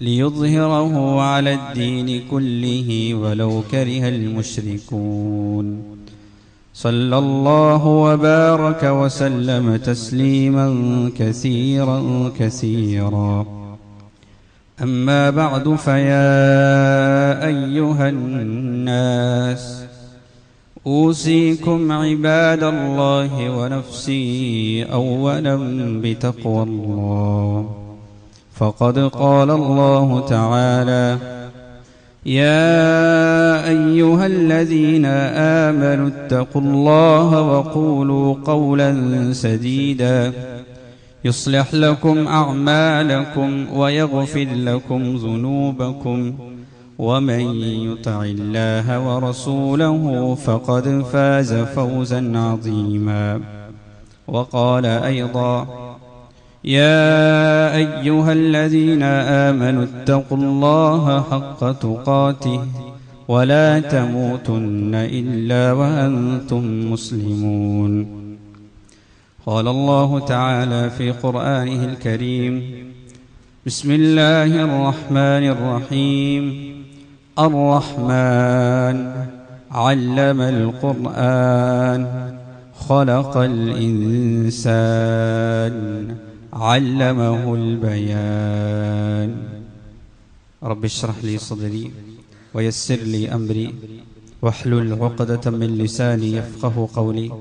ليظهره على الدين كله ولو كره المشركون. صلى الله وبارك وسلم تسليما كثيرا كثيرا. أما بعد فيا أيها الناس أوصيكم عباد الله ونفسي أولا بتقوى الله. فقد قال الله تعالى يا أيها الذين آمنوا اتقوا الله وقولوا قولا سديدا يصلح لكم أعمالكم ويغفر لكم ذنوبكم ومن يطع الله ورسوله فقد فاز فوزا عظيما وقال أيضا يا أيها الذين آمنوا اتقوا الله حق تقاته ولا تموتن إلا وأنتم مسلمون. قال الله تعالى في قرآنه الكريم بسم الله الرحمن الرحيم. الرحمن علم القرآن خلق الإنسان. علمه البيان رب اشرح لي صدري ويسر لي أمري واحلل عقدة من لساني يفقه قولي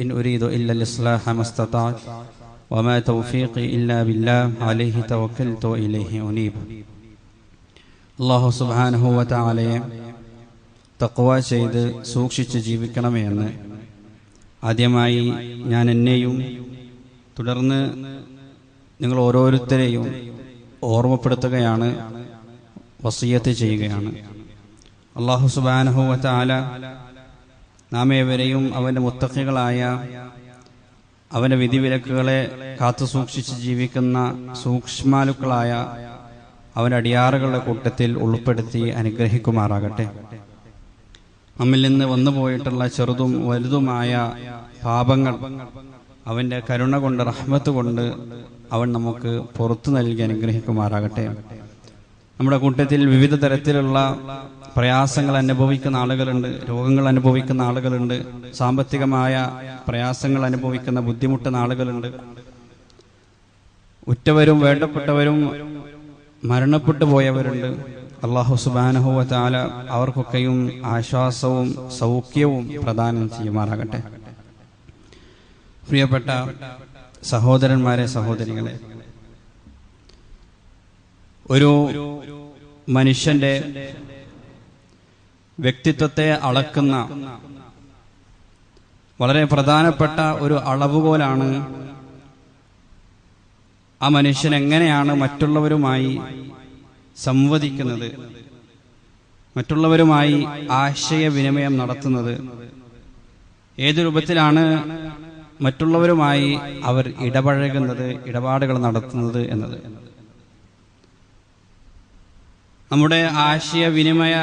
إن أريد إلا الإصلاح ما استطعت وما توفيقي إلا بالله عليه توكلت وإليه أنيب അള്ളാഹു സുബാനഹുവ താളയെ തക്വ ചെയ്ത് സൂക്ഷിച്ച് ജീവിക്കണമേ എന്ന് ആദ്യമായി ഞാൻ എന്നെയും തുടർന്ന് നിങ്ങൾ ഓരോരുത്തരെയും ഓർമ്മപ്പെടുത്തുകയാണ് വസീയത്ത് ചെയ്യുകയാണ്. അള്ളാഹു സുബാനഹുവ താല നാം ഏവരെയും അവന്റെ മുത്തഖികളായ അവന്റെ വിധിവിലക്കുകളെ കാത്തു സൂക്ഷിച്ച് ജീവിക്കുന്ന സൂക്ഷ്മാലുക്കളായ അവന്റെ അടിയാറുകളുടെ കൂട്ടത്തിൽ ഉൾപ്പെടുത്തി അനുഗ്രഹിക്കുമാറാകട്ടെ. നമ്മിൽ നിന്ന് വന്നുപോയിട്ടുള്ള ചെറുതും വലുതുമായ പാപങ്ങൾ അവന്റെ കരുണ കൊണ്ട് റഹ്മത്ത് കൊണ്ട് അവൻ നമുക്ക് പുറത്തു നൽകി അനുഗ്രഹിക്കുമാറാകട്ടെ. നമ്മുടെ കൂട്ടത്തിൽ വിവിധ തരത്തിലുള്ള പ്രയാസങ്ങൾ അനുഭവിക്കുന്ന ആളുകളുണ്ട് രോഗങ്ങൾ അനുഭവിക്കുന്ന ആളുകളുണ്ട് സാമ്പത്തികമായ പ്രയാസങ്ങൾ അനുഭവിക്കുന്ന ബുദ്ധിമുട്ടുന്ന ആളുകളുണ്ട്. ഉറ്റവരും വേണ്ടപ്പെട്ടവരും മരണപ്പെട്ടു പോയവരുണ്ട്. അള്ളാഹു സുബാനഹുവ ചാല അവർക്കൊക്കെയും ആശ്വാസവും സൗഖ്യവും പ്രദാനം ചെയ്യുമാറാകട്ടെ. പ്രിയപ്പെട്ട സഹോദരന്മാരെ സഹോദരികളെ ഒരു മനുഷ്യന്റെ വ്യക്തിത്വത്തെ അളക്കുന്ന വളരെ പ്രധാനപ്പെട്ട ഒരു അളവുകോലാണ് ആ മനുഷ്യൻ എങ്ങനെയാണ് മറ്റുള്ളവരുമായി സംവദിക്കുന്നത് മറ്റുള്ളവരുമായി ആശയവിനിമയം നടത്തുന്നത്. ഏത് രൂപത്തിലാണ് മറ്റുള്ളവരുമായി അവർ ഇടപഴകുന്നത് ഇടപാടുകൾ നടത്തുന്നത് എന്നത്. നമ്മുടെ ആശയവിനിമയ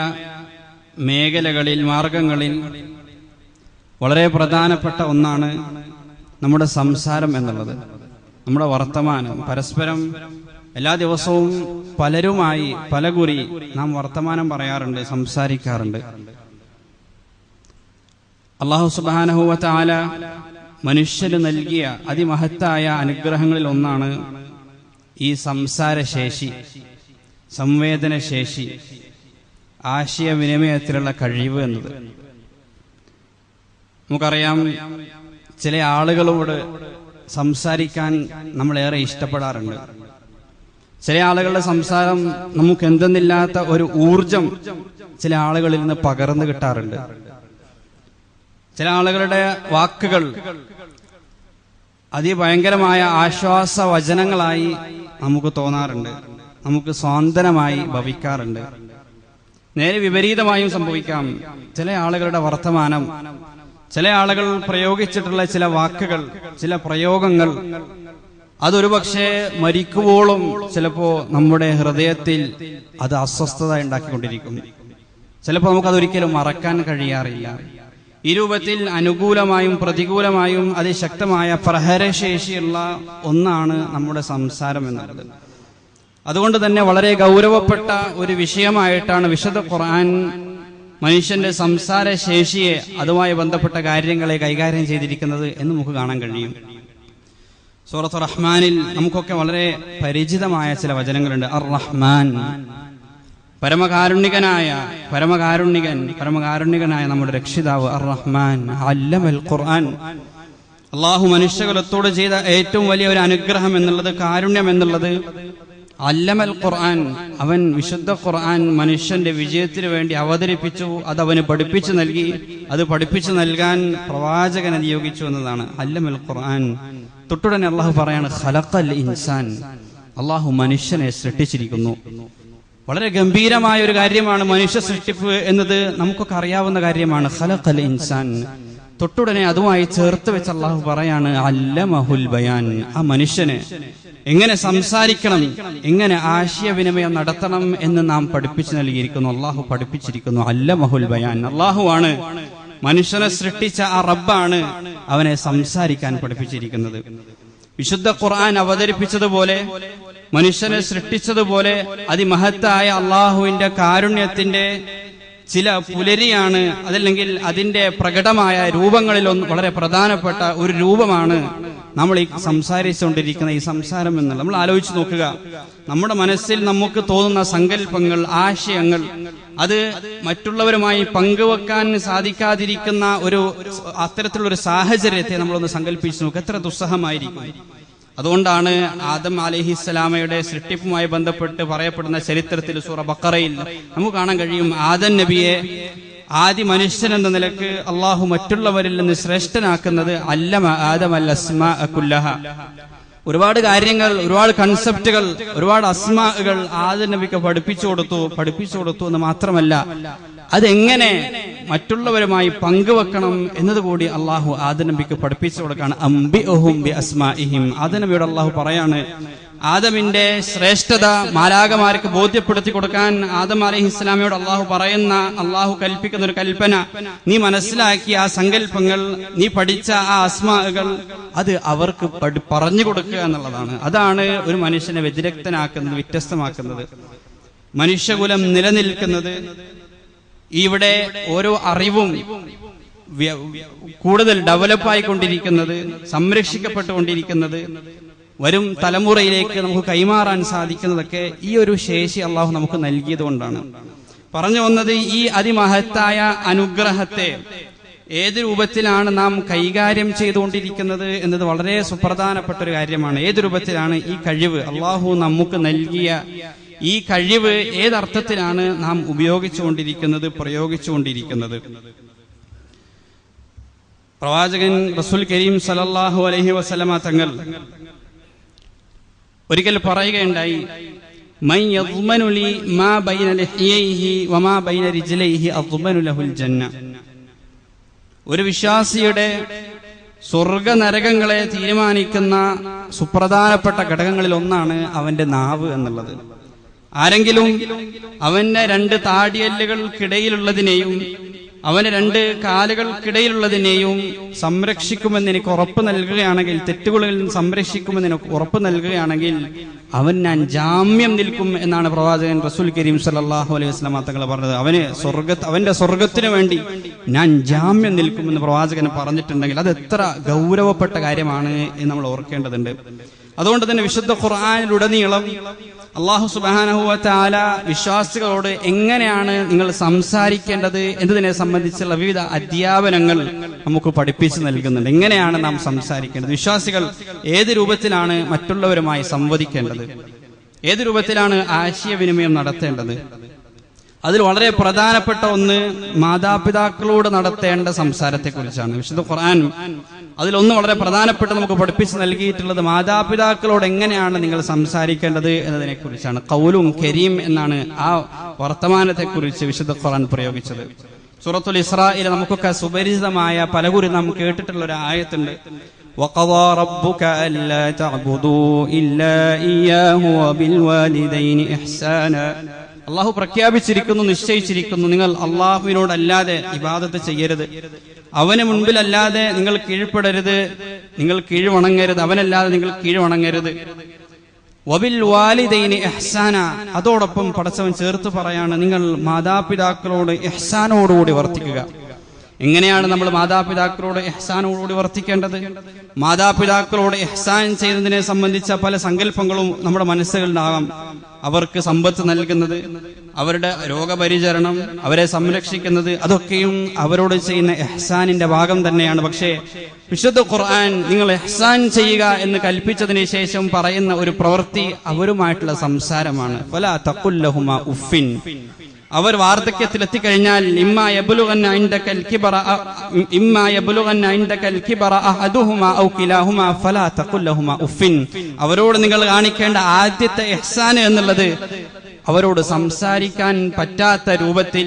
മേഖലകളിൽ മാർഗങ്ങളിൽ വളരെ പ്രധാനപ്പെട്ട ഒന്നാണ് നമ്മുടെ സംസാരം എന്നുള്ളത്. നമ്മുടെ വർത്തമാനം. പരസ്പരം എല്ലാ ദിവസവും പലരുമായി പലകുറി നാം വർത്തമാനം പറയാറുണ്ട് സംസാരിക്കാറുണ്ട്. അള്ളാഹു സുബാനഹുവ മനുഷ്യന് നൽകിയ അതിമഹത്തായ അനുഗ്രഹങ്ങളിൽ ഒന്നാണ് ഈ സംസാരശേഷി സംവേദനശേഷി ആശയവിനിമയത്തിലുള്ള കഴിവ് എന്നത്. നമുക്കറിയാം ചില ആളുകളോട് സംസാരിക്കാൻ നമ്മളേറെ ഇഷ്ടപ്പെടാറുണ്ട്. ചില ആളുകളുടെ സംസാരം നമുക്ക് എന്തെന്നില്ലാത്ത ഒരു ഊർജം ചില ആളുകളിൽ നിന്ന് പകർന്നു കിട്ടാറുണ്ട്. ചില ആളുകളുടെ വാക്കുകൾ അതിഭയങ്കരമായ ആശ്വാസ വചനങ്ങളായി നമുക്ക് തോന്നാറുണ്ട്. നമുക്ക് സ്വാന്തനമായി ഭവിക്കാറുണ്ട്. നേരെ വിപരീതമായും സംഭവിക്കാം. ചില ആളുകളുടെ വർത്തമാനം ചില ആളുകൾ പ്രയോഗിച്ചിട്ടുള്ള ചില വാക്കുകൾ ചില പ്രയോഗങ്ങൾ അതൊരു പക്ഷേ മരിക്കുവോളം ചിലപ്പോ നമ്മുടെ ഹൃദയത്തിൽ അത് അസ്വസ്ഥത ഉണ്ടാക്കിക്കൊണ്ടിരിക്കും. ചിലപ്പോൾ നമുക്കതൊരിക്കലും മറക്കാൻ കഴിയാറില്ല. ഈ രൂപത്തിൽ അനുകൂലമായും പ്രതികൂലമായും അതിശക്തമായ പ്രഹരശേഷിയുള്ള ഒന്നാണ് നമ്മുടെ സംസാരം എന്നുള്ളത്. അതുകൊണ്ട് തന്നെ വളരെ ഗൗരവപ്പെട്ട ഒരു വിഷയമായിട്ടാണ് വിശുദ്ധ ഖുർആൻ മനുഷ്യന്റെ സംസാര ശേഷിയെ അതുമായി ബന്ധപ്പെട്ട കാര്യങ്ങളെ കൈകാര്യം ചെയ്തിരിക്കുന്നത് എന്ന് നമുക്ക് കാണാൻ കഴിയും. സൂറത്ത് റഹ്മാനിൽ നമുക്കൊക്കെ വളരെ പരിചിതമായ ചില വചനങ്ങളുണ്ട്. അർ റഹ്മാൻ പരമകാരുണികനായ പരമകാരുണികൻ പരമകാരുണികനായ നമ്മുടെ രക്ഷിതാവ് അർ റഹ്മാൻ അല്ലമൽ ഖുർആൻ. അള്ളാഹു മനുഷ്യകുലത്തോട് ചെയ്ത ഏറ്റവും വലിയ ഒരു അനുഗ്രഹം എന്നുള്ളത് കാരുണ്യം എന്നുള്ളത് അല്ലമൽ ഖുർആൻ. അവൻ വിശുദ്ധ ഖുർആൻ മനുഷ്യന്റെ വിജയത്തിന് വേണ്ടി അവതരിപ്പിച്ചു അത് അവന് പഠിപ്പിച്ചു നൽകി. അത് പഠിപ്പിച്ചു നൽകാൻ പ്രവാചകൻ നിയോഗിച്ചു എന്നതാണ് അല്ലമൽ ഖുർആൻ. തൊട്ടുടനെ അള്ളാഹു പറയാണ് ഖലഖൽ ഇൻസാൻ. അള്ളാഹു മനുഷ്യനെ സൃഷ്ടിച്ചിരിക്കുന്നു. വളരെ ഗംഭീരമായ ഒരു കാര്യമാണ് മനുഷ്യ സൃഷ്ടിപ്പ് എന്നത് നമുക്കൊക്കെ അറിയാവുന്ന കാര്യമാണ്. ഖലഖൽ ഇൻസാൻ. തൊട്ടുടനെ അതുമായി ചേർത്ത് വെച്ച് അള്ളാഹു പറയാണ് അല്ലമഹുൽ ബയാൻ. ആ മനുഷ്യന് എങ്ങനെ സംസാരിക്കണം എങ്ങനെ ആശയവിനിമയം നടത്തണം എന്ന് നാം പഠിപ്പിച്ചു നൽകിയിരിക്കുന്നു. അള്ളാഹു പഠിപ്പിച്ചിരിക്കുന്നു അല്ല മഹുൽ ബയാൻ. അള്ളാഹു ആണ് മനുഷ്യനെ സൃഷ്ടിച്ച ആ റബ്ബാണ് അവനെ സംസാരിക്കാൻ പഠിപ്പിച്ചിരിക്കുന്നത്. വിശുദ്ധ ഖുർആൻ അവതരിപ്പിച്ചതുപോലെ മനുഷ്യനെ സൃഷ്ടിച്ചതുപോലെ അതിമഹത്തായ അള്ളാഹുവിന്റെ കാരുണ്യത്തിന്റെ ചില പുലരിയാണ് അതല്ലെങ്കിൽ അതിന്റെ പ്രകടമായ രൂപങ്ങളിലൊന്ന് വളരെ പ്രധാനപ്പെട്ട ഒരു രൂപമാണ് നമ്മൾ ഈ സംസാരിച്ചുകൊണ്ടിരിക്കുന്ന ഈ സംസാരം എന്നുള്ളത് നമ്മൾ ആലോചിച്ച് നോക്കുക. നമ്മുടെ മനസ്സിൽ നമുക്ക് തോന്നുന്ന സങ്കല്പങ്ങൾ ആശയങ്ങൾ അത് മറ്റുള്ളവരുമായി പങ്കുവെക്കാൻ സാധിക്കാതിരിക്കുന്ന ഒരു അത്തരത്തിലുള്ള ഒരു സാഹചര്യത്തെ നമ്മളൊന്ന് സങ്കല്പിച്ച് നോക്കുക. എത്ര ദുസ്സഹമായിരിക്കും. അതുകൊണ്ടാണ് ആദം അലിഹിസ്സലാമയുടെ സൃഷ്ടിപ്പുമായി ബന്ധപ്പെട്ട് പറയപ്പെടുന്ന ചരിത്രത്തിൽ സൂറ ബക്കറയിൽ നമുക്ക് കാണാൻ കഴിയും ആദൻ നബിയെ ആദ്യ മനുഷ്യൻ എന്ന നിലയ്ക്ക് അള്ളാഹു മറ്റുള്ളവരിൽ നിന്ന് ശ്രേഷ്ഠനാക്കുന്നത് അല്ലമ ആദം അൽ അസ്മാ കുല്ലഹ. ഒരുപാട് കാര്യങ്ങൾ ഒരുപാട് കൺസെപ്റ്റുകൾ ഒരുപാട് അസ്മാകൾ ആദ്യ നബിക്ക് പഠിപ്പിച്ചു കൊടുത്തു പഠിപ്പിച്ചു കൊടുത്തു എന്ന് മാത്രമല്ല അതെങ്ങനെ മറ്റുള്ളവരുമായി പങ്കുവെക്കണം എന്നതുകൂടി അള്ളാഹു ആദനബിക്ക് പഠിപ്പിച്ചു കൊടുക്കാണ് അംബി ഒഹും ബി അസ്മാഇഹിം ആദനബിയോട് അള്ളാഹു പറയാണ് ആദമിന്റെ ശ്രേഷ്ഠത മാലാകമാർക്ക് ബോധ്യപ്പെടുത്തി കൊടുക്കാൻ ആദം അലഹി ഇസ്ലാമിയോട് അള്ളാഹു പറയുന്ന അള്ളാഹു കൽപ്പിക്കുന്ന ഒരു കൽപ്പന. നീ മനസ്സിലാക്കിയ ആ സങ്കല്പങ്ങൾ നീ പഠിച്ച ആ അസ്മാകൾ അത് അവർക്ക് പറഞ്ഞു കൊടുക്കുക എന്നുള്ളതാണ്. അതാണ് ഒരു മനുഷ്യനെ വ്യതിരക്തനാക്കുന്നത് വ്യത്യസ്തമാക്കുന്നത്. മനുഷ്യകുലം നിലനിൽക്കുന്നത് ഇവിടെ ഓരോ അറിവും കൂടുതൽ ഡെവലപ്പായിക്കൊണ്ടിരിക്കുന്നത് സംരക്ഷിക്കപ്പെട്ടുകൊണ്ടിരിക്കുന്നത് വരും തലമുറയിലേക്ക് നമുക്ക് കൈമാറാൻ സാധിക്കുന്നതൊക്കെ ഈ ഒരു ശേഷി അള്ളാഹു നമുക്ക് നൽകിയതുകൊണ്ടാണ്. പറഞ്ഞു വന്നത് ഈ അതിമഹത്തായ അനുഗ്രഹത്തെ ഏത് രൂപത്തിലാണ് നാം കൈകാര്യം ചെയ്തുകൊണ്ടിരിക്കുന്നത് എന്നത് വളരെ സുപ്രധാനപ്പെട്ട ഒരു കാര്യമാണ്. ഏത് രൂപത്തിലാണ് ഈ കഴിവ് അള്ളാഹു നമുക്ക് നൽകിയ ഈ കഴിവ് ഏതർത്ഥത്തിലാണ് നാം ഉപയോഗിച്ചുകൊണ്ടിരിക്കുന്നത് പ്രയോഗിച്ചുകൊണ്ടിരിക്കുന്നത്? പ്രവാചകൻ റസുൽ കരീം സലല്ലാഹു അലഹി വസലമ തങ്ങൾ ഒരിക്കൽ പറയുകയുണ്ടായി ഒരു വിശ്വാസിയുടെ സ്വർഗ നരകങ്ങളെ തീരുമാനിക്കുന്ന സുപ്രധാനപ്പെട്ട ഘടകങ്ങളിൽ ഒന്നാണ് അവന്റെ നാവ് എന്നുള്ളത്. ആരെങ്കിലും അവന്റെ രണ്ട് താടിയല്ലുകൾക്കിടയിലുള്ളതിനെയും അവന് രണ്ട് കാലുകൾക്കിടയിലുള്ളതിനെയും സംരക്ഷിക്കുമെന്ന് എനിക്ക് ഉറപ്പ് നൽകുകയാണെങ്കിൽ തെറ്റുകളിൽ നിന്ന് സംരക്ഷിക്കുമെന്ന് എനിക്ക് ഉറപ്പ് നൽകുകയാണെങ്കിൽ അവൻ ഞാൻ ജാമ്യം നിൽക്കും എന്നാണ് പ്രവാചകൻ റസൂൽ കരീം സല്ലല്ലാഹു അലൈഹി വസല്ലം തങ്ങൾ പറഞ്ഞത്. അവന് സ്വർഗ അവന്റെ സ്വർഗത്തിന് വേണ്ടി ഞാൻ ജാമ്യം നിൽക്കുമെന്ന് പ്രവാചകൻ പറഞ്ഞിട്ടുണ്ടെങ്കിൽ അത് എത്ര ഗൗരവപ്പെട്ട കാര്യമാണ് എന്ന് നമ്മൾ ഓർക്കേണ്ടതുണ്ട്. അതുകൊണ്ട് തന്നെ വിശുദ്ധ ഖുർആാനിലുടനീളം അള്ളാഹു സുബാനഹുവല വിശ്വാസികളോട് എങ്ങനെയാണ് നിങ്ങൾ സംസാരിക്കേണ്ടത് എന്നതിനെ സംബന്ധിച്ചുള്ള വിവിധ അധ്യാപനങ്ങൾ നമുക്ക് പഠിപ്പിച്ചു നൽകുന്നുണ്ട്. എങ്ങനെയാണ് നാം സംസാരിക്കേണ്ടത്? വിശ്വാസികൾ ഏത് രൂപത്തിലാണ് മറ്റുള്ളവരുമായി സംവദിക്കേണ്ടത്? ഏത് രൂപത്തിലാണ് ആശയവിനിമയം നടത്തേണ്ടത്? അതിൽ വളരെ പ്രധാനപ്പെട്ട ഒന്ന് മാതാപിതാക്കളോട് നടത്തേണ്ട സംസാരത്തെക്കുറിച്ചാണ്. വിശുദ്ധ ഖുർആൻ അതിലൊന്ന് വളരെ പ്രധാനപ്പെട്ട് നമുക്ക് പഠിപ്പിച്ച് നൽകിയിട്ടുള്ളത് മാതാപിതാക്കളോട് എങ്ങനെയാണ് നിങ്ങൾ സംസാരിക്കേണ്ടത് എന്നതിനെ കുറിച്ചാണ് കൗലും കരീം എന്നാണ് ആ വർത്തമാനത്തെക്കുറിച്ച് വിശുദ്ധ ഖുർആൻ പ്രയോഗിച്ചത് സൂറത്തുൽ ഇസ്രായിൽ നമുക്കൊക്കെ സുപരിചിതമായ പലകുറി നാം കേട്ടിട്ടുള്ള ഒരു ആയത്തുണ്ട് وقضى ربك ألا تعبدوا إلا إياه وبالوالدين إحسانا അള്ളാഹു പ്രഖ്യാപിച്ചിരിക്കുന്നു നിശ്ചയിച്ചിരിക്കുന്നു. നിങ്ങൾ അള്ളാഹുവിനോടല്ലാതെ ഇബാദത്ത് ചെയ്യരുത്. അവന് മുൻപിലല്ലാതെ നിങ്ങൾ കീഴ്പ്പെടരുത്. നിങ്ങൾ കീഴ്വണങ്ങരുത്. അവനല്ലാതെ നിങ്ങൾ കീഴ്വണങ്ങരുത്. വബിൽ വാലിദൈന് എഹ്സാന അതോടൊപ്പം പടച്ചവൻ ചേർത്ത് പറയാണ് നിങ്ങൾ മാതാപിതാക്കളോട് എഹ്സാനോടുകൂടി വർത്തിക്കുക. എങ്ങനെയാണ് നമ്മൾ മാതാപിതാക്കളോട് എഹ്സാനോടുകൂടി വർത്തിക്കേണ്ടത്? മാതാപിതാക്കളോട് എഹ്സാൻ ചെയ്യുന്നതിനെ സംബന്ധിച്ച പല സങ്കല്പങ്ങളും നമ്മുടെ മനസ്സുകളിലാകാം. അവർക്ക് സമ്പത്ത് നൽകുന്നത് അവരുടെ രോഗപരിചരണം അവരെ സംരക്ഷിക്കുന്നത് അതൊക്കെയും അവരോട് ചെയ്യുന്ന എഹ്സാനിന്റെ ഭാഗം തന്നെയാണ്. പക്ഷേ വിശുദ്ധ ഖുർആൻ നിങ്ങൾ എഹ്സാൻ ചെയ്യുക എന്ന് കൽപ്പിച്ചതിന് ശേഷം പറയുന്ന ഒരു പ്രവൃത്തി അവരുമായിട്ടുള്ള സംസാരമാണ്. അവർ വാർദ്ധക്യത്തിൽ എത്തിക്കഴിഞ്ഞാൽ അവരോട് നിങ്ങൾ കാണിക്കേണ്ട ആദ്യത്തെ ഇഹ്സാൻ എന്നുള്ളത് അവരോട് സംസാരിക്കാൻ പറ്റാത്ത രൂപത്തിൽ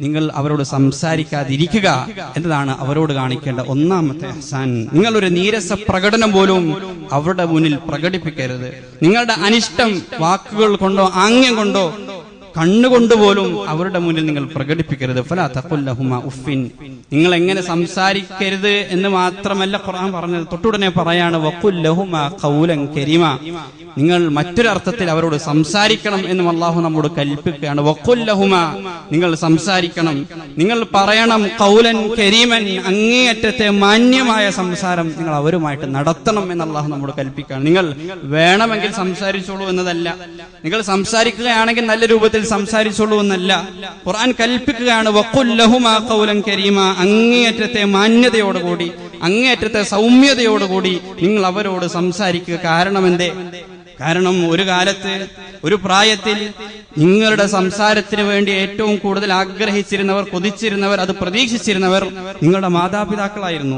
നിങ്ങൾ അവരോട് സംസാരിക്കാതിരിക്കുക എന്നതാണ് അവരോട് കാണിക്കേണ്ട ഒന്നാമത്തെ ഇഹ്സാൻ നിങ്ങളൊരു നീരസ പ്രകടനം പോലും അവരുടെ മുന്നിൽ പ്രകടിപ്പിക്കരുത്. നിങ്ങളുടെ അനിഷ്ടം വാക്കുകൾ കൊണ്ടോ ആംഗ്യം കൊണ്ടോ കണ്ണുകൊണ്ടുപോലും അവരുടെ മുന്നിൽ നിങ്ങൾ പ്രകടിപ്പിക്കരുത്. ഉഫിൻ നിങ്ങൾ എങ്ങനെ സംസാരിക്കരുത് എന്ന് മാത്രമല്ല ഖുർആൻ പറഞ്ഞത്. തൊട്ടുടനെ പറയാണ് വഖുല്ലഹുമ ഖൗലൻ കരീമ. നിങ്ങൾ മറ്റൊരർത്ഥത്തിൽ അവരോട് സംസാരിക്കണം എന്നും അള്ളാഹു നമ്മോട് കൽപ്പിക്കുകയാണ്. വക്കുല്ലഹുമ നിങ്ങൾ സംസാരിക്കണം. നിങ്ങൾ പറയണം കൗലൻ കരീമൻ അങ്ങേയറ്റത്തെ മാന്യമായ സംസാരം നിങ്ങൾ അവരുമായിട്ട് നടത്തണം എന്ന് അള്ളാഹു നമ്മോട് കൽപ്പിക്കുകയാണ്. നിങ്ങൾ വേണമെങ്കിൽ സംസാരിച്ചോളൂ എന്നതല്ല. നിങ്ങൾ സംസാരിക്കുകയാണെങ്കിൽ നല്ല രൂപത്തിൽ സംസാരിച്ചോളൂ എന്നല്ല. ഖുർആൻ കൽപ്പിക്കുകയാണ്. കരീമ. അങ്ങേയറ്റത്തെ മാന്യതയോടുകൂടി അങ്ങേയറ്റത്തെ സൗമ്യതയോടുകൂടി നിങ്ങൾ അവരോട് സംസാരിക്കുക. കാരണം എന്തേ കാരണം ഒരു കാലത്ത് ഒരു പ്രായത്തിൽ നിങ്ങളുടെ സംസാരത്തിന് വേണ്ടി ഏറ്റവും കൂടുതൽ ആഗ്രഹിച്ചിരുന്നവർ കൊതിച്ചിരുന്നവർ അത് പ്രതീക്ഷിച്ചിരുന്നവർ നിങ്ങളുടെ മാതാപിതാക്കളായിരുന്നു.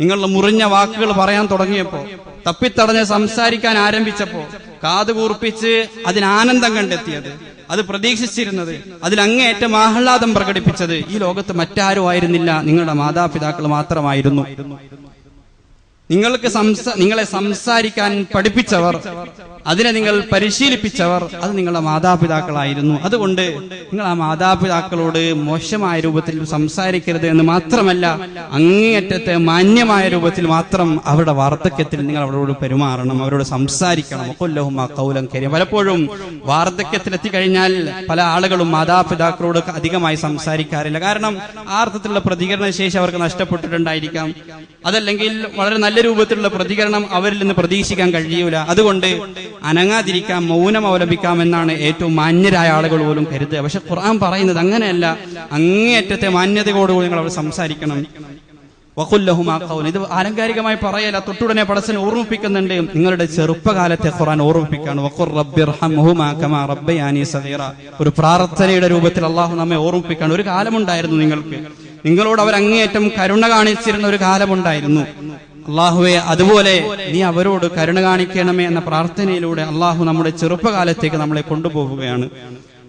നിങ്ങളുടെ മുറിഞ്ഞ വാക്കുകൾ പറയാൻ തുടങ്ങിയപ്പോ തപ്പിത്തടഞ്ഞ് സംസാരിക്കാൻ ആരംഭിച്ചപ്പോ കാത് കൂർപ്പിച്ച് അതിന് ആനന്ദം കണ്ടെത്തിയത്. അത് പ്രതീക്ഷിച്ചിരുന്നത് അതിൽ അങ്ങേയറ്റം ആഹ്ലാദം പ്രകടിപ്പിച്ചത് ഈ ലോകത്ത് മറ്റാരും ആയിരുന്നില്ല. നിങ്ങളുടെ മാതാപിതാക്കൾ മാത്രമായിരുന്നു. നിങ്ങൾക്ക് നിങ്ങളെ സംസാരിക്കാൻ പഠിപ്പിച്ചവർ അതിനെ നിങ്ങൾ പരിശീലിപ്പിച്ചവർ അത് നിങ്ങളുടെ മാതാപിതാക്കളായിരുന്നു. അതുകൊണ്ട് നിങ്ങൾ ആ മാതാപിതാക്കളോട് മോശമായ രൂപത്തിൽ സംസാരിക്കരുത് എന്ന് മാത്രമല്ല അങ്ങേയറ്റത്തെ മാന്യമായ രൂപത്തിൽ മാത്രം അവരുടെ വാർദ്ധക്യത്തിൽ നിങ്ങൾ അവരോട് പെരുമാറണം അവരോട് സംസാരിക്കണം. കൊല്ലവും ആ കൗലം കരിയും പലപ്പോഴും വാർദ്ധക്യത്തിൽ എത്തിക്കഴിഞ്ഞാൽ പല ആളുകളും മാതാപിതാക്കളോട് അധികമായി സംസാരിക്കാറില്ല. കാരണം ആർത്ഥത്തിലുള്ള പ്രതികരണ ശേഷി അവർക്ക് നഷ്ടപ്പെട്ടിട്ടുണ്ടായിരിക്കാം. അതല്ലെങ്കിൽ വളരെ നല്ല രൂപത്തിലുള്ള പ്രതികരണം അവരിൽ നിന്ന് പ്രതീക്ഷിക്കാൻ കഴിയൂല. അതുകൊണ്ട് അനങ്ങാതിരിക്കാം മൗനം അവലംബിക്കാം എന്നാണ് ഏറ്റവും മാന്യരായ ആളുകൾ പോലും കരുതുക. പക്ഷെ ഖുർആൻ പറയുന്നത് അങ്ങനെയല്ല. അങ്ങേയറ്റത്തെ മാന്യതയോടുകൂടി നിങ്ങൾ അവർ സംസാരിക്കണം. വഖുല്ലഹുമാ ഖൗലൻ. ഇത് ആലങ്കാരികമായി പറയല. തൊട്ടുടനെ പടച്ചനെ ഓർമ്മിപ്പിക്കുന്നുണ്ട്. നിങ്ങളുടെ ചെറുപ്പകാലത്തെ ഖുർആൻ ഓർമ്മിപ്പിക്കാണ് വഖുർ റബ്ബിർഹംഹുമാ കമാ റബ്ബയാനി സഗീറ. ഒരു പ്രാർത്ഥനയുടെ രൂപത്തിൽ അള്ളാഹു നമ്മെ ഓർമ്മിപ്പിക്കാണ് ഒരു കാലമുണ്ടായിരുന്നു നിങ്ങൾക്ക്. നിങ്ങളോട് അവർ അങ്ങേയറ്റം കരുണ കാണിച്ചിരുന്ന ഒരു കാലമുണ്ടായിരുന്നു. അള്ളാഹുവെ അതുപോലെ നീ അവരോട് കരുണ കാണിക്കണമേ എന്ന പ്രാർത്ഥനയിലൂടെ അള്ളാഹു നമ്മുടെ ചെറുപ്പകാലത്തേക്ക് നമ്മളെ കൊണ്ടുപോവുകയാണ്.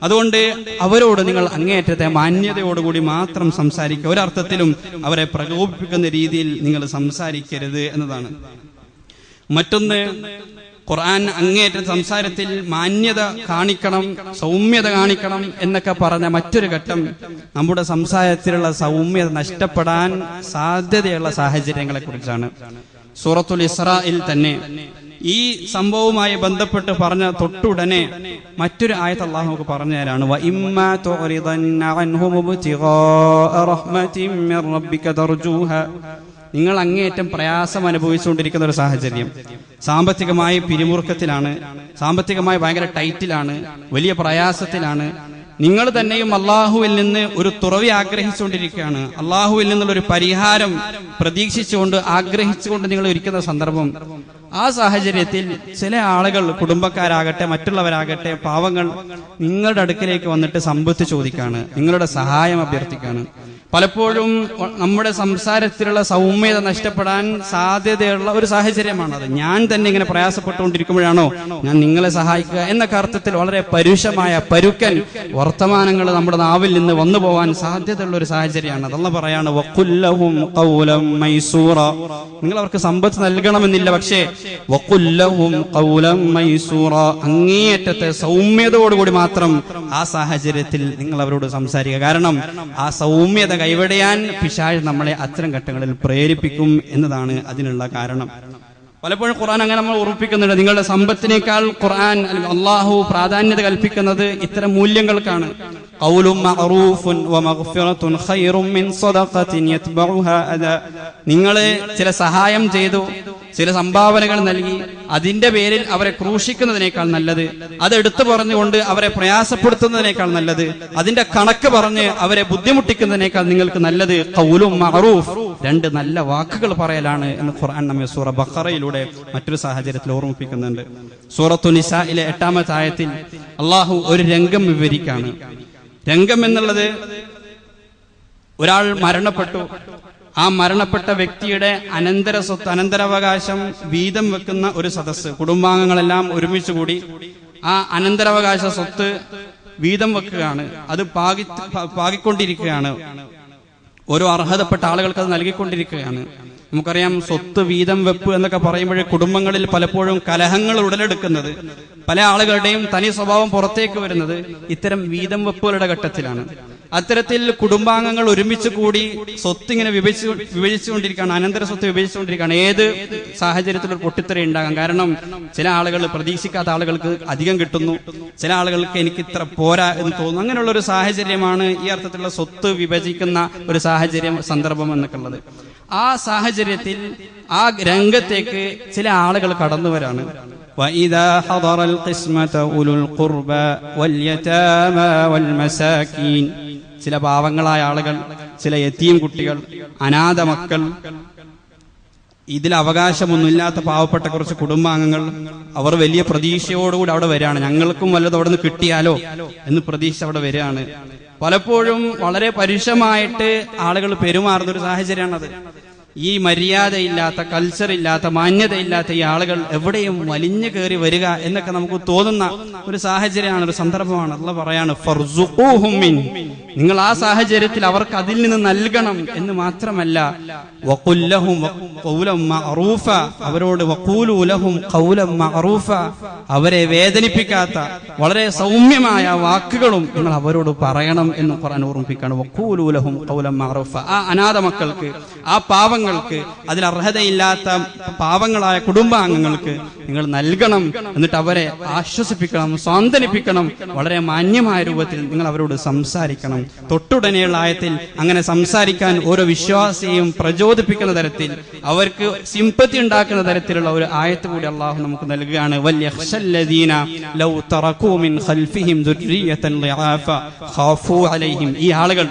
അതുകൊണ്ട് അവരോട് നിങ്ങൾ അങ്ങേയറ്റത്തെ മാന്യതയോടുകൂടി മാത്രം സംസാരിക്കുക. ഒരർത്ഥത്തിലും അവരെ പ്രകോപിപ്പിക്കുന്ന രീതിയിൽ നിങ്ങൾ സംസാരിക്കരുത് എന്നതാണ്. മറ്റൊന്ന് ഖുർആൻ അങ്ങേറ്റ സംസാരത്തിൽ മാന്യത കാണിക്കണം സൗമ്യത കാണിക്കണം എന്നൊക്കെ പറഞ്ഞ മറ്റൊരു ഘട്ടം നമ്മുടെ സംസാരത്തിലുള്ള സൗമ്യത നഷ്ടപ്പെടാൻ സാധ്യതയുള്ള സാഹചര്യങ്ങളെ കുറിച്ചാണ്. സൂറത്തുൽ ഇസ്രായിൽ തന്നെ ഈ സംഭവവുമായി ബന്ധപ്പെട്ട് പറഞ്ഞ തൊട്ടുടനെ മറ്റൊരു ആയത്ത് അള്ളാഹു നമുക്ക് പറഞ്ഞു തരാണ്. "വ ഇമ്മാ തുഅ്രിദന്ന അൻഹും ഇബ്തിഗാഅ റഹ്മത്തിൻ മിർ റബ്ബിക തർജൂഹാ." നിങ്ങൾ അങ്ങേയറ്റം പ്രയാസം അനുഭവിച്ചുകൊണ്ടിരിക്കുന്ന ഒരു സാഹചര്യം. സാമ്പത്തികമായ പിരിമുറുക്കത്തിലാണ് സാമ്പത്തികമായി ഭയങ്കര ടൈറ്റിലാണ് വലിയ പ്രയാസത്തിലാണ്. നിങ്ങൾ തന്നെയും അള്ളാഹുവിൽ നിന്ന് ഒരു തുറവി ആഗ്രഹിച്ചുകൊണ്ടിരിക്കുകയാണ്. അള്ളാഹുവിൽ നിന്നുള്ള ഒരു പരിഹാരം പ്രതീക്ഷിച്ചുകൊണ്ട് ആഗ്രഹിച്ചുകൊണ്ട് നിങ്ങൾ ഇരിക്കുന്ന സന്ദർഭം. ആ സാഹചര്യത്തിൽ ചില ആളുകൾ കുടുംബക്കാരാകട്ടെ മറ്റുള്ളവരാകട്ടെ പാവങ്ങൾ നിങ്ങളുടെ അടുക്കിലേക്ക് വന്നിട്ട് സമ്പത്ത് ചോദിക്കാണ് നിങ്ങളുടെ സഹായം അഭ്യർത്ഥിക്കാണ്. പലപ്പോഴും നമ്മുടെ സംസാരത്തിലുള്ള സൗമ്യത നഷ്ടപ്പെടാൻ സാധ്യതയുള്ള ഒരു സാഹചര്യമാണത് ഞാൻ തന്നെ ഇങ്ങനെ പ്രയാസപ്പെട്ടുകൊണ്ടിരിക്കുമ്പോഴാണോ ഞാൻ നിങ്ങളെ സഹായിക്കുക എന്ന അർത്ഥത്തിൽ വളരെ പരുഷമായ പരുക്കൻ വർത്തമാനങ്ങൾ നമ്മുടെ നാവിൽ നിന്ന് വന്നു പോവാൻ സാധ്യതയുള്ള ഒരു സാഹചര്യമാണ്. അതല്ല പറയാണ് വക്കുല്ലഹും ഖൗലം മൈസൂറ. നിങ്ങൾ അവർക്ക് സമ്പത്ത് നൽകണമെന്നില്ല പക്ഷേ വക്കുല്ലഹും ഖൗലം മൈസൂറ. അങ്ങേയറ്റത്തെ സൗമ്യതയോടുകൂടി മാത്രം ആ സാഹചര്യത്തിൽ നിങ്ങൾ അവരോട് സംസാരിക്കുക. കാരണം ആ സൗമ്യത കൈവടയാൻ പിശാജ് നമ്മളെ അത്തരം ഘട്ടങ്ങളിൽ പ്രേരിപ്പിക്കും എന്നതാണ് അതിനുള്ള കാരണം. പലപ്പോഴും ഖുർആൻ അങ്ങനെ നമ്മൾ ഉറപ്പിക്കുന്നുണ്ട്. നിങ്ങളുടെ സമ്പത്തിനേക്കാൾ ഖുർആൻ അള്ളാഹു പ്രാധാന്യത കൽപ്പിക്കുന്നത് ഇത്തരം മൂല്യങ്ങൾക്കാണ്. നിങ്ങൾ ചില സഹായം ചെയ്തു ചില സംഭാവനകൾ നൽകി അതിന്റെ പേരിൽ അവരെ ക്രൂശിക്കുന്നതിനേക്കാൾ നല്ലത് അത് എടുത്തു പറഞ്ഞുകൊണ്ട് അവരെ പ്രയാസപ്പെടുത്തുന്നതിനേക്കാൾ നല്ലത് അതിന്റെ കണക്ക് പറഞ്ഞ് അവരെ ബുദ്ധിമുട്ടിക്കുന്നതിനേക്കാൾ നിങ്ങൾക്ക് നല്ലത്. കൗലും മറൂഫ് രണ്ട് നല്ല വാക്കുകൾ പറയലാണ് എന്ന് ഖുർആൻ നമ്മെ സൂറ ബഖറയിലൂടെ മറ്റൊരു സാഹചര്യത്തിൽ ഓർമ്മിപ്പിക്കുന്നുണ്ട്. സൂറത്തു നിസയിലെ എട്ടാമത്തെ ആയത്തിൽ അള്ളാഹു ഒരു രംഗം വിവരിക്കാണ്. രംഗം എന്നുള്ളത് ഒരാൾ മരണപ്പെട്ടു. ആ മരണപ്പെട്ട വ്യക്തിയുടെ അനന്തര സ്വത്ത് അനന്തരാവകാശം വീതം വെക്കുന്ന ഒരു സദസ്സ് കുടുംബാംഗങ്ങളെല്ലാം ഒരുമിച്ച് കൂടി ആ അനന്തരാവകാശ സ്വത്ത് വീതം വെക്കുകയാണ്. അത് പാകി പാകിക്കൊണ്ടിരിക്കുകയാണ്. ഓരോ അർഹതപ്പെട്ട ആളുകൾക്ക് അത് നൽകിക്കൊണ്ടിരിക്കുകയാണ്. നമുക്കറിയാം സ്വത്ത് വീതം വെപ്പ് എന്നൊക്കെ പറയുമ്പോൾ കുടുംബങ്ങളിൽ പലപ്പോഴും കലഹങ്ങൾ ഉടലെടുക്കുന്നത്. പല ആളുകളുടെയും തനി സ്വഭാവം പുറത്തേക്ക് വരുന്നത് ഇത്തരം വീതം വെപ്പുകളുടെ ഘട്ടത്തിലാണ്. അത്തരത്തിൽ കുടുംബാംഗങ്ങൾ ഒരുമിച്ച് കൂടി സ്വത്ത് ഇങ്ങനെ വിഭജിച്ചു വിഭജിച്ചുകൊണ്ടിരിക്കുകയാണ് അനന്തര സ്വത്ത് വിഭജിച്ചുകൊണ്ടിരിക്കുകയാണ്. ഏത് സാഹചര്യത്തിൽ ഒരു പൊട്ടിത്തെറി ഉണ്ടാകാം. കാരണം ചില ആളുകൾ പ്രതീക്ഷിക്കാത്ത ആളുകൾക്ക് അധികം കിട്ടുന്നു. ചില ആളുകൾക്ക് എനിക്ക് ഇത്ര പോരാ എന്ന് തോന്നുന്നു. അങ്ങനെയുള്ള ഒരു സാഹചര്യമാണ് ഈ അർത്ഥത്തിലുള്ള സ്വത്ത് വിഭജിക്കുന്ന ഒരു സാഹചര്യം സന്ദർഭം എന്നൊക്കെ ഉള്ളത്. ആ സാഹചര്യത്തിൽ ആ രംഗത്തേക്ക് ചില ആളുകൾ കടന്നു വരാണ് وإذا حضر القسمة أولو القربى واليتامى والمساكين ചില പാവങ്ങളായ ആളുകൾ ചില യത്തീം കുട്ടികൾ അനാഥ മക്കൾ ഇതിൽ അവകാശമൊന്നുമില്ലാത്ത പാവപ്പെട്ട കുറച്ച് കുടുംബാംഗങ്ങൾ അവർ വലിയ പ്രതീക്ഷയോടുകൂടി അവിടെ വരികയാണ് ഞങ്ങൾക്കും വല്ലതും അവിടെ നിന്ന് കിട്ടിയാലോ എന്ന് പ്രതീക്ഷ അവിടെ വരികയാണ് പലപ്പോഴും വളരെ പരുഷമായിട്ട് ആളുകൾ പെരുമാറുന്ന ഒരു സാഹചര്യമാണത്. ഈ മര്യാദയില്ലാത്ത കൾച്ചർ ഇല്ലാത്ത മാന്യതയില്ലാത്ത ഈ ആളുകൾ എവിടെയും വലിഞ്ഞു കയറി വരിക എന്നൊക്കെ നമുക്ക് തോന്നുന്ന ഒരു സാഹചര്യമാണ് ഒരു സന്ദർഭമാണ്. അല്ല പറയാണ്. നിങ്ങൾ ആ സാഹചര്യത്തിൽ അവർക്ക് അതിൽ നിന്ന് നൽകണം എന്ന് മാത്രമല്ല അവരോട് അവരെ വേദനിപ്പിക്കാത്ത വളരെ സൗമ്യമായ വാക്കുകളും നിങ്ങൾ അവരോട് പറയണം എന്ന് ഖുർആൻ ഓർമ്മിപ്പിക്കാണ് ആ അനാഥ മക്കൾക്ക് ആ പാവങ്ങൾക്ക് അതിൽ അർഹതയില്ലാത്ത പാവങ്ങളായ കുടുംബാംഗങ്ങൾക്ക് നിങ്ങൾ നൽകണം എന്നിട്ട് അവരെ ആശ്വസിപ്പിക്കണം സ്വാന്തനിപ്പിക്കണം വളരെ മാന്യമായ രൂപത്തിൽ നിങ്ങൾ അവരോട് സംസാരിക്കണം. തൊട്ടുടനെയുള്ള ആയത്തിൽ അങ്ങനെ സംസാരിക്കാൻ ഓരോ വിശ്വാസിയെയും പ്രചോദിപ്പിക്കുന്ന തരത്തിൽ അവർക്ക് സിമ്പത്തി ഉണ്ടാക്കുന്ന തരത്തിലുള്ള ഒരു ആയത്ത് കൂടി അള്ളാഹു നമുക്ക് നൽകുകയാണ്. ഈ ആളുകൾ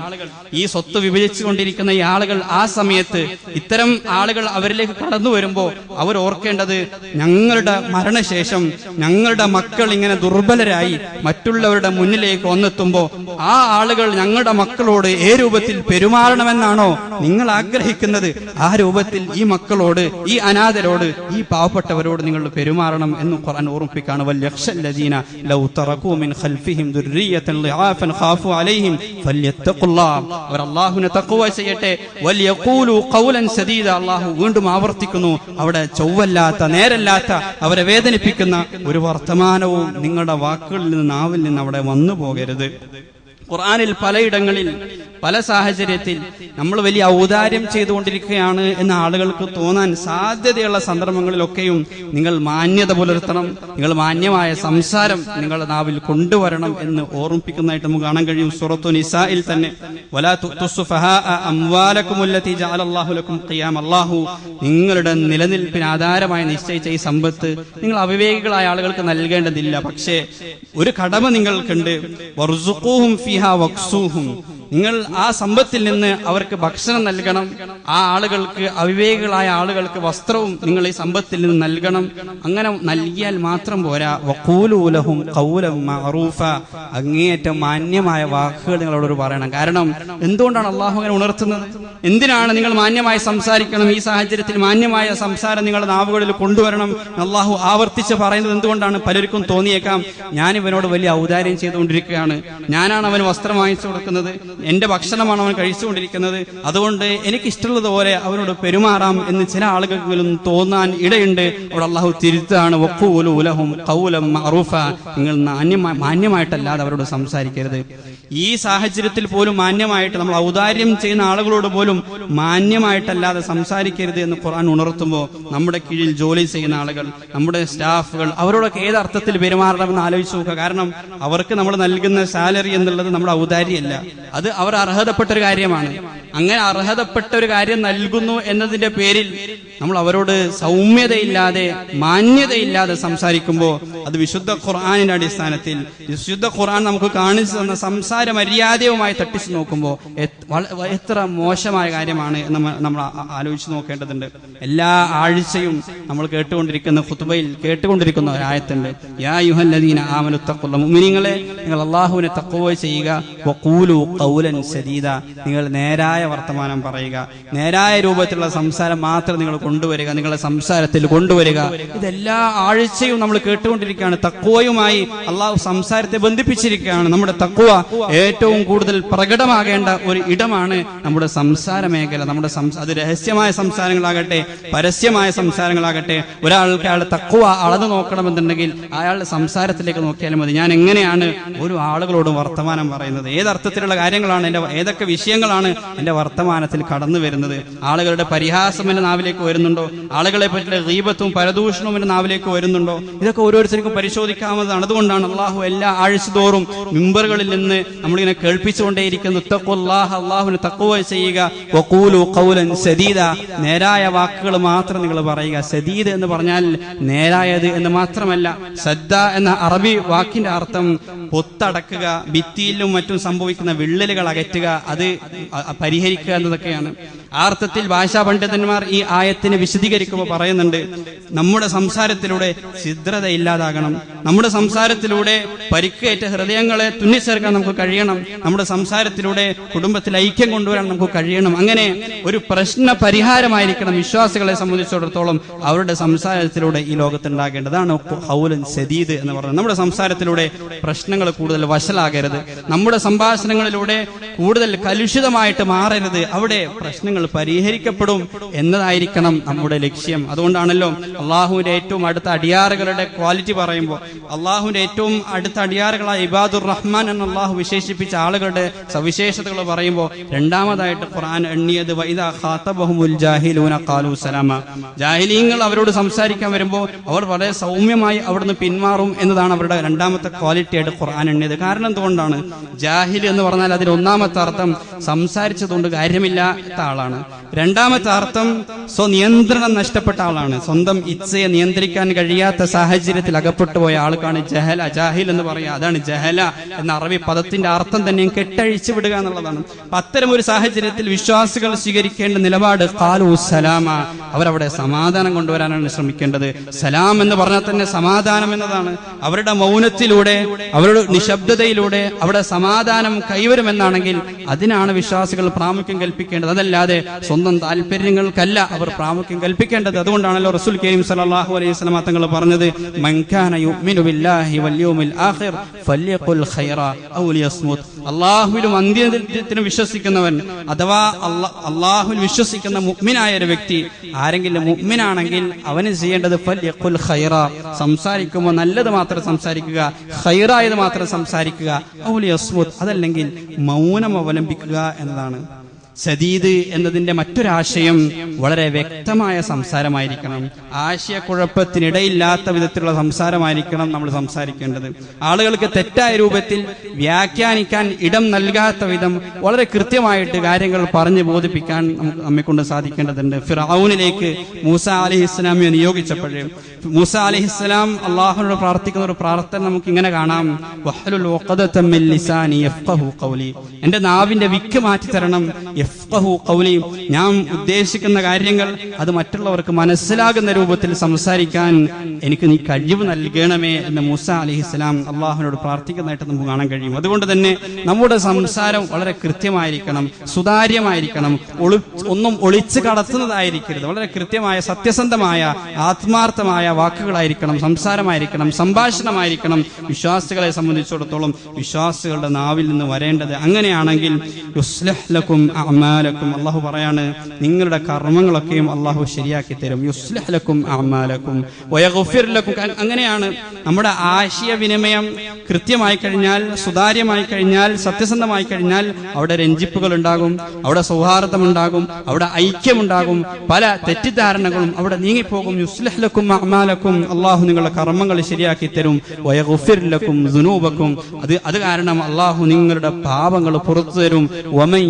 ഈ സ്വത്ത് വിഭജിച്ചുകൊണ്ടിരിക്കുന്ന ഈ ആളുകൾ ആ സമയത്ത് ഇത്തരം ആളുകൾ അവരിലേക്ക് കടന്നു വരുമ്പോൾ അവർ ഓർക്കേണ്ടത് ഞങ്ങളുടെ മരണശേഷം ഞങ്ങളുടെ മക്കൾ ഇങ്ങനെ ദുർബലരായി മറ്റുള്ളവരുടെ മുന്നിലേക്ക് ഒന്നെത്തുമ്പോ ആ ആളുകൾ ഞങ്ങളുടെ മക്കളോട് ഏ രൂപത്തിൽ പെരുമാറണമെന്നാണോ നിങ്ങൾ ആഗ്രഹിക്കുന്നത്? ആ രൂപത്തിൽ ഈ മക്കളോട് ഈ അനാഥരോട് ഈ പാവപ്പെട്ടവരോട് നിങ്ങൾ പെരുമാറണം എന്ന് ഖുർആൻ ഓർമ്മിപ്പിക്കാണ് അവർ അല്ലാഹുവിനെ തഖ്വ ചെയ്യട്ടെ. ഖൗലൻ സദീദ അള്ളാഹു വീണ്ടും ആവർത്തിക്കുന്നു. അവിടെ ചൊവ്വല്ലാത്ത നേരല്ലാത്ത അവരെ വേദനിപ്പിക്കുന്ന ഒരു വർത്തമാനവും നിങ്ങളുടെ വാക്കുകളിൽ നിന്ന് നാവിൽ നിന്ന് അവിടെ വന്നു പോകരുത്. ഖുർആനിൽ പലയിടങ്ങളിൽ പല സാഹചര്യത്തിൽ നമ്മൾ വലിയ ഔദാര്യം ചെയ്തുകൊണ്ടിരിക്കുകയാണ് എന്ന് ആളുകൾക്ക് തോന്നാൻ സാധ്യതയുള്ള സന്ദർഭങ്ങളിലൊക്കെയും നിങ്ങൾ മാന്യത പുലർത്തണം. നിങ്ങൾ മാന്യമായ സംസാരം നിങ്ങളുടെ നാവിൽ കൊണ്ടുവരണം എന്ന് ഓർമ്മിപ്പിക്കുന്നതായിട്ട് നമുക്ക് കാണാൻ കഴിയും. സുറത്തു നിസായിൽ തന്നെ അള്ളാഹു നിങ്ങളുടെ നിലനിൽപ്പിന് ആധാരമായി നിശ്ചയിച്ച ഈ സമ്പത്ത് നിങ്ങൾ അവിവേകികളായ ആളുകൾക്ക് നൽകേണ്ടതില്ല. പക്ഷേ ഒരു കടമ നിങ്ങൾക്കുണ്ട്. നിങ്ങൾ ആ സമ്പത്തിൽ നിന്ന് അവർക്ക് ഭക്ഷണം നൽകണം. ആ ആളുകൾക്ക് അവിവേകികളായ ആളുകൾക്ക് വസ്ത്രവും നിങ്ങൾ ഈ സമ്പത്തിൽ നിന്ന് നൽകണം. അങ്ങനെ നൽകിയാൽ മാത്രം പോരാ. വക്കൂലൂലഹും കൗലവും മഅറൂഫ. അങ്ങേയറ്റം മാന്യമായ വാക്കുകൾ നിങ്ങളോട് പറയണം. കാരണം എന്തുകൊണ്ടാണ് അള്ളാഹു അങ്ങനെ ഉണർത്തുന്നത്? എന്തിനാണ് നിങ്ങൾ മാന്യമായി സംസാരിക്കണം? ഈ സാഹചര്യത്തിൽ മാന്യമായ സംസാരം നിങ്ങളുടെ നാവുകളിൽ കൊണ്ടുവരണം. അള്ളാഹു ആവർത്തിച്ച് പറയുന്നത് എന്തുകൊണ്ടാണ്? പലർക്കും തോന്നിയേക്കാം. ഞാൻ ഇവനോട് വലിയ ഔദാര്യം ചെയ്തുകൊണ്ടിരിക്കുകയാണ്. ഞാനാണ് അവന് വസ്ത്രം വാങ്ങിച്ചു കൊടുക്കുന്നത്. എന്റെ ഭക്ഷണമാണ് അവൻ കഴിച്ചുകൊണ്ടിരിക്കുന്നത്. അതുകൊണ്ട് എനിക്ക് ഇഷ്ടമുള്ളതുപോലെ അവനോട് പെരുമാറാം എന്ന് ചില ആളുകൾക്കും തോന്നാൻ ഇടയുണ്ട്. അവിടെ അള്ളാഹു തിരുത്താണ്. ഉലഹും കൗലം മറൂഫ നിങ്ങൾ മാന്യമായിട്ടല്ലാതെ അവരോട് സംസാരിക്കരുത്. ഈ സാഹചര്യത്തിൽ പോലും മാന്യമായിട്ട് നമ്മൾ ഔദാര്യം ചെയ്യുന്ന ആളുകളോട് പോലും മാന്യമായിട്ടല്ലാതെ സംസാരിക്കരുത് എന്ന് ഖുർആൻ ഉണർത്തുമ്പോൾ നമ്മുടെ കീഴിൽ ജോലി ചെയ്യുന്ന ആളുകൾ നമ്മുടെ സ്റ്റാഫുകൾ അവരോടൊക്കെ ഏത് അർത്ഥത്തിൽ പെരുമാറണമെന്ന് ആലോചിച്ച് നോക്കുക. കാരണം അവർക്ക് നമ്മൾ നൽകുന്ന സാലറി എന്നുള്ളത് നമ്മുടെ ഔദാര്യമല്ല. അത് അവർ അർഹതപ്പെട്ട ഒരു കാര്യമാണ്. അങ്ങനെ അർഹതപ്പെട്ട ഒരു കാര്യം നൽകുന്നു എന്നതിന്റെ പേരിൽ നമ്മൾ അവരോട് സൗമ്യതയില്ലാതെ മാന്യതയില്ലാതെ സംസാരിക്കുമ്പോൾ അത് വിശുദ്ധ ഖുർആാനിന്റെ അടിസ്ഥാനത്തിൽ വിശുദ്ധ ഖുർആൻ നമുക്ക് കാണിച്ചു തന്ന സംസാര മര്യാദയുമായി തട്ടിച്ചു നോക്കുമ്പോൾ എത്ര മോശമായ കാര്യമാണ് നമ്മൾ ആലോചിച്ചു ആലോചിച്ച് നോക്കേണ്ടതുണ്ട്. എല്ലാ ആഴ്ചയും നമ്മൾ കേട്ടുകൊണ്ടിരിക്കുന്ന ഖുത്ബയിൽ കേട്ടുകൊണ്ടിരിക്കുന്ന ഒരായത്തുണ്ട് യാ യുഹല്ലദീന ആമനു മുമിനിങ്ങളെ നിങ്ങൾ അള്ളാഹുവിനെ തഖ്വ ചെയ്യുക. ഖൗലൻ സദീദ നിങ്ങൾ നേരായ വർത്തമാനം പറയുക. നേരായ രൂപത്തിലുള്ള സംസാരം മാത്രം നിങ്ങൾ കൊണ്ടുവരിക. നിങ്ങളുടെ സംസാരത്തിൽ കൊണ്ടുവരിക. ഇതെല്ലാ ആഴ്ചയും നമ്മൾ കേട്ടുകൊണ്ടിരിക്കുകയാണ്. തക്കുവയുമായി അള്ളാഹു സംസാരത്തെ ബന്ധിപ്പിച്ചിരിക്കുകയാണ്. നമ്മുടെ തക്കുവ ഏറ്റവും കൂടുതൽ പ്രകടമാകേണ്ട ഒരു ഇടമാണ് നമ്മുടെ സംസാര മേഖല. നമ്മുടെ അത് രഹസ്യമായ സംസാരങ്ങളാകട്ടെ പരസ്യമായ സംസാരങ്ങളാകട്ടെ ഒരാൾക്ക് അയാളുടെ തക്കുവ അളന്നു നോക്കണമെന്നുണ്ടെങ്കിൽ അയാളുടെ സംസാരത്തിലേക്ക് നോക്കിയാലും മതി. ഞാൻ എങ്ങനെയാണ് ഒരു ആളുകളോടും വർത്തമാനം പറയുന്നത്? ഏതർത്ഥത്തിലുള്ള കാര്യങ്ങളാണ് എന്റെ ഏതൊക്കെ വിഷയങ്ങളാണ് എന്റെ വർത്തമാനത്തിൽ കടന്നു വരുന്നത്? ആളുകളുടെ പരിഹാസം എന്റെ നാവിലേക്ക് വരുന്നുണ്ടോ? ആളുകളെ പറ്റിയുള്ള ഗീപത്തും പരദൂഷണവും എന്റെ നാവിലേക്ക് വരുന്നുണ്ടോ? ഇതൊക്കെ ഓരോരുത്തർക്കും പരിശോധിക്കാവുന്നതാണ്. അതുകൊണ്ടാണ് അള്ളാഹു എല്ലാ ആഴ്ചതോറും മിമ്പറുകളിൽ നിന്ന് നമ്മളിങ്ങനെ കേൾപ്പിച്ചുകൊണ്ടേയിരിക്കുന്നു തഖ്വല്ലാഹ, അള്ളാഹുവിന് തക്കുവ ചെയ്യുക. സദീദ. നേരായ വാക്കുകൾ മാത്രം നിങ്ങൾ പറയുക. സദീദ് എന്ന് പറഞ്ഞാൽ നേരായത് എന്ന് മാത്രമല്ല സദ്ദ എന്ന അറബി വാക്കിന്റെ അർത്ഥം പൊത്തടക്കുക ഭിത്തിയിലും മറ്റും സംഭവിക്കുന്ന വിള്ളലുകൾ അകറ്റുക അത് പരിഹരിക്കുക എന്നതൊക്കെയാണ്. ആ അർത്ഥത്തിൽ ഭാഷാ പണ്ഡിതന്മാർ ഈ ആയത്തിനെ വിശദീകരിക്കുമ്പോൾ പറയുന്നുണ്ട് നമ്മുടെ സംസാരത്തിലൂടെ ഛിദ്രത ഇല്ലാതാകണം. നമ്മുടെ സംസാരത്തിലൂടെ പരിക്കേറ്റ ഹൃദയങ്ങളെ തുന്നിച്ചേർക്കാൻ നമുക്ക് കഴിയണം. നമ്മുടെ സംസാരത്തിലൂടെ കുടുംബത്തിൽ ഐക്യം കൊണ്ടുവരാൻ നമുക്ക് കഴിയണം. അങ്ങനെ ഒരു പ്രശ്ന പരിഹാരമായിരിക്കണം വിശ്വാസികളെ സംബന്ധിച്ചിടത്തോളം അവരുടെ സംസാരത്തിലൂടെ ഈ ലോകത്തുണ്ടാകേണ്ടതാണ്. ഹൗലൻ സദീദ് എന്ന് പറയുന്നത്. നമ്മുടെ സംസാരത്തിലൂടെ പ്രശ്നങ്ങൾ കൂടുതൽ വശലാകരുത് നമ്മുടെ സംഭാഷണങ്ങളിലൂടെ കൂടുതൽ കലുഷിതമായിട്ട് മാറരുത്. അവിടെ പ്രശ്നങ്ങൾ പരിഹരിക്കപ്പെടും എന്നതായിരിക്കണം നമ്മുടെ ലക്ഷ്യം. അതുകൊണ്ടാണല്ലോ അള്ളാഹുവിന്റെ ഏറ്റവും അടുത്ത അടിയാറുകളുടെ ക്വാളിറ്റി പറയുമ്പോൾ അള്ളാഹുവിന്റെ ഏറ്റവും അടുത്ത അടിയാറുകളായ ഇബാദുർ റഹ്മാൻ എന്ന അള്ളാഹു വിശേഷിപ്പിച്ച ആളുകളുടെ സവിശേഷതകൾ പറയുമ്പോൾ രണ്ടാമതായിട്ട് ഖുർആൻ എണ്ണിയത് ജാഹിലീങ്ങൾ അവരോട് സംസാരിക്കാൻ വരുമ്പോൾ അവർ വളരെ സൗമ്യമായി അവിടുന്ന് പിന്മാറും എന്നതാണ് അവരുടെ രണ്ടാമത്തെ ക്വാളിറ്റി ആയിട്ട് ഖുർആൻ എണ്ണിയത്. കാരണം എന്തുകൊണ്ടാണ്? ജാഹിൽ എന്ന് പറഞ്ഞാൽ അതിൽ ഒന്നാമത്തെ അർത്ഥം സംസാരിച്ചതുകൊണ്ട് കാര്യമില്ലാത്ത ആളാണ്. രണ്ടാമത്തെ അർത്ഥം സ്വനിയന്ത്രണം നഷ്ടപ്പെട്ട ആളാണ്. സ്വന്തം ഇച്ഛയെ നിയന്ത്രിക്കാൻ കഴിയാത്ത സാഹചര്യത്തിൽ അകപ്പെട്ടു പോയ ആൾക്കാണ് ജഹല ജാഹിൽ എന്ന് പറയുക. അതാണ് ജഹല എന്ന അറബി പദത്തിന്റെ അർത്ഥം തന്നെ കെട്ടഴിച്ചു വിടുക എന്നുള്ളതാണ്. അത്തരം ഒരു സാഹചര്യത്തിൽ വിശ്വാസികൾ സ്വീകരിക്കേണ്ട നിലപാട് സലാമ. അവരവിടെ സമാധാനം കൊണ്ടുവരാനാണ് ശ്രമിക്കേണ്ടത്. സലാം എന്ന് പറഞ്ഞാൽ തന്നെ സമാധാനം എന്നതാണ്. അവരുടെ മൗനത്തിലൂടെ അവരുടെ നിശബ്ദതയിലൂടെ അവിടെ സമാധാനം കൈവരുമെന്നാണെങ്കിൽ അതിനാണ് വിശ്വാസികൾ പ്രാമുഖ്യം കൽപ്പിക്കേണ്ടത്. അതല്ലാതെ സ്വന്തം താല്പര്യങ്ങൾക്കല്ല അവർ പ്രാമുഖ്യം കൽപ്പിക്കേണ്ടത്. അതുകൊണ്ടാണല്ലോ റസൂൽ കരീം സലാഹു അലൈഹി വസല്ലമ തങ്ങൾ പറഞ്ഞത് അള്ളാഹുലും അന്ത്യത്തിലും വിശ്വസിക്കുന്നവൻ അഥവാ അള്ളാഹുൽ വിശ്വസിക്കുന്ന മുഗ്മിനായ ഒരു വ്യക്തി ആരെങ്കിലും മുഗ്മിനാണെങ്കിൽ അവന് ചെയ്യേണ്ടത് ഖൈറ സംസാരിക്കുമ്പോൾ നല്ലത് മാത്രം സംസാരിക്കുക ഖൈറായത് മാത്രം സംസാരിക്കുക ഔ ലിയസ്മുത് അതല്ലെങ്കിൽ മൗനം അവലംബിക്കുക എന്നതാണ് സദീദ് എന്നതിന്റെ മറ്റൊരാശയം വളരെ വ്യക്തമായ സംസാരമായിരിക്കണം. ആശയക്കുഴപ്പത്തിനിടയില്ലാത്ത വിധത്തിലുള്ള സംസാരമായിരിക്കണം നമ്മൾ സംസാരിക്കേണ്ടത്. ആളുകൾക്ക് തെറ്റായ രൂപത്തിൽ വ്യാഖ്യാനിക്കാൻ ഇടം നൽകാത്ത വിധം വളരെ കൃത്യമായിട്ട് കാര്യങ്ങൾ പറഞ്ഞു ബോധിപ്പിക്കാൻ നമുക്ക് നമ്മെക്കൊണ്ട് സാധിക്കേണ്ടതുണ്ട്. ഫിറൌനിലേക്ക് മൂസ അലി ഇസ്ലാമിയെ നിയോഗിച്ചപ്പോഴേ മൂസ അലി ഇസ്ലാം അള്ളാഹുനോട് പ്രാർത്ഥിക്കുന്ന ഒരു പ്രാർത്ഥന നമുക്ക് ഇങ്ങനെ കാണാം. വഹലുൽ എന്റെ നാവിന്റെ വിക്ക് മാറ്റി തരണം യഫ്ഖഹു ഖൗലി ഞാൻ ഉദ്ദേശിക്കുന്ന കാര്യങ്ങൾ അത് മറ്റുള്ളവർക്ക് മനസ്സിലാകുന്ന രൂപത്തിൽ സംസാരിക്കാൻ എനിക്ക് നീ കഴിവ് നൽകണമേ എന്ന് മൂസ അലിഹിസ്ലാം അള്ളാഹുവിനോട് പ്രാർത്ഥിക്കുന്നതായിട്ട് നമുക്ക് കാണാൻ കഴിയും. അതുകൊണ്ട് തന്നെ നമ്മുടെ സംസാരം വളരെ കൃത്യമായിരിക്കണം സുതാര്യമായിരിക്കണം ഒളി ഒന്നും ഒളിച്ചു കടത്തുന്നതായിരിക്കരുത്. വളരെ കൃത്യമായ സത്യസന്ധമായ ആത്മാർത്ഥമായ വാക്കുകളായിരിക്കണം സംസാരമായിരിക്കണം സംഭാഷണമായിരിക്കണം. വിശ്വാസികളെ സംബന്ധിച്ചിടത്തോളം വിശ്വാസികളുടെ നാവിൽ നിന്ന് വരേണ്ടത് അങ്ങനെയാണെങ്കിൽ യുസ്ലഹ് ലക്കും അഅമാലക്കും അള്ളാഹു പറയാണ് നിങ്ങളുടെ കർമ്മങ്ങളൊക്കെയും അള്ളാഹു ശരിയാക്കി തരും. യുസ്ലഹലക്കും അമാലക്കും ലക്കും. അങ്ങനെയാണ് നമ്മുടെ ആശയവിനിമയം കൃത്യമായി കഴിഞ്ഞാൽ സുതാര്യമായി കഴിഞ്ഞാൽ സത്യസന്ധമായി കഴിഞ്ഞാൽ അവിടെ രഞ്ജിപ്പുകൾ ഉണ്ടാകും അവിടെ സൗഹാർദ്ദം ഉണ്ടാകും അവിടെ ഐക്യമുണ്ടാകും പല തെറ്റിദ്ധാരണകളും അവിടെ നീങ്ങിപ്പോകും. യുസ്ലഹലക്കും അമാലക്കും അള്ളാഹു നിങ്ങളുടെ കർമ്മങ്ങൾ ശരിയാക്കി തരും. വയഗ്ഫിർ ലക്കും ദുനൂബക്കും. അത് അത് കാരണം അള്ളാഹു നിങ്ങളുടെ പാപങ്ങൾ പുറത്തു തരും. വമൻ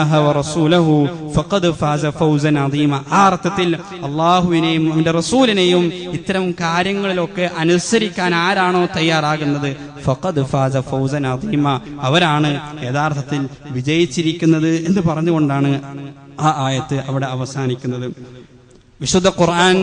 യുത്ഇല്ലാഹ വറസൂലഹു ഫഖദ് ഫാസ ഫൗസൻ അദീമ. ആ അർത്ഥത്തിൽ അള്ളാഹുവിനെയും അവന്റെ റസൂലിനെയും ഇത്തരം കാര്യങ്ങളിലൊക്കെ അനുസരിക്കാൻ ആരാണോ തയ്യാറാകുന്നത്? ഫഖദ് ഫാസ ഫൗസൻ അദീമ. അവരാണ് യഥാർത്ഥത്തിൽ വിജയിച്ചിരിക്കുന്നത് എന്ന് പറഞ്ഞുകൊണ്ടാണ് ആ ആയത്ത് അവിടെ അവസാനിക്കുന്നത്. വിശുദ്ധ ഖുർആൻ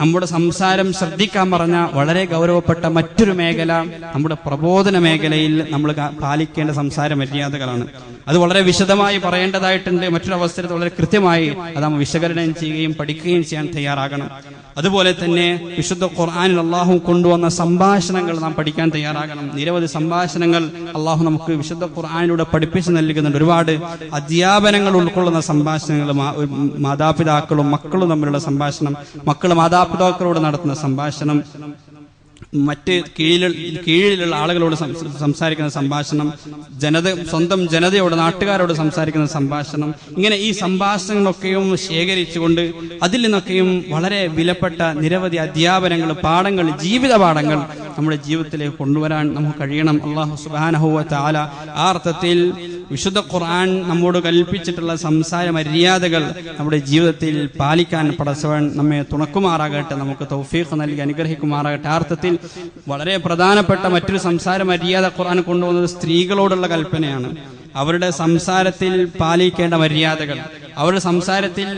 നമ്മുടെ സംസാരം ശ്രദ്ധിക്കാൻ പറഞ്ഞ വളരെ ഗൗരവപ്പെട്ട മറ്റൊരു മേഖല നമ്മുടെ പ്രബോധന മേഖലയിൽ നമ്മൾ പാലിക്കേണ്ട സംസാര മര്യാദകളാണ്. അത് വളരെ വിശദമായി പറയേണ്ടതായിട്ടുണ്ട്. മറ്റൊരു അവസരത്തിൽ വളരെ കൃത്യമായി അത് നാം വിശകലനം ചെയ്യുകയും പഠിക്കുകയും ചെയ്യാൻ തയ്യാറാകണം. അതുപോലെ തന്നെ വിശുദ്ധ ഖുർആാനിൽ അള്ളാഹു കൊണ്ടുവന്ന സംഭാഷണങ്ങൾ നാം പഠിക്കാൻ തയ്യാറാകണം. നിരവധി സംഭാഷണങ്ങൾ അള്ളാഹു നമുക്ക് വിശുദ്ധ ഖുർആാനിലൂടെ പഠിപ്പിച്ചു നൽകുന്നുണ്ട്. ഒരുപാട് അധ്യാപനങ്ങൾ ഉൾക്കൊള്ളുന്ന സംഭാഷണങ്ങൾ മാതാപിതാക്കളും മക്കളും തമ്മിലുള്ള സംഭാഷണം മക്കൾ മാതാപിതാക്കളോട് നടത്തുന്ന സംഭാഷണം മറ്റ് കീഴിൽ കീഴിലുള്ള ആളുകളോട് സംസാരിക്കുന്ന സംഭാഷണം ജനത സ്വന്തം ജനതയോട് നാട്ടുകാരോട് സംസാരിക്കുന്ന സംഭാഷണം ഇങ്ങനെ ഈ സംഭാഷണങ്ങളൊക്കെയും ശേഖരിച്ചുകൊണ്ട് അതിൽ നിന്നൊക്കെയും വളരെ വിലപ്പെട്ട നിരവധി അധ്യാപനങ്ങൾ പാഠങ്ങൾ ജീവിത പാഠങ്ങൾ നമ്മുടെ ജീവിതത്തിലേക്ക് കൊണ്ടുവരാൻ നമുക്ക് കഴിയണം. അള്ളാഹു സുബാനഹുവ താല ആ അർത്ഥത്തിൽ വിശുദ്ധ ഖുർആൻ നമ്മോട് കൽപ്പിച്ചിട്ടുള്ള സംസാര മര്യാദകൾ നമ്മുടെ ജീവിതത്തിൽ പാലിക്കാൻ പടച്ചവൻ നമ്മെ തുണക്കുമാറാകട്ടെ. നമുക്ക് തൗഫീഖ് നൽകി അനുഗ്രഹിക്കുമാറാകട്ടെ. അർത്ഥത്തിൽ വളരെ പ്രധാനപ്പെട്ട മറ്റൊരു സംസാര മര്യാദ ഖുർആൻ കൊണ്ടുവന്നത് സ്ത്രീകളോടുള്ള കൽപ്പനയാണ്. അവരുടെ സംസാരത്തിൽ പാലിക്കേണ്ട മര്യാദകൾ അവരുടെ സംസാരത്തിൽ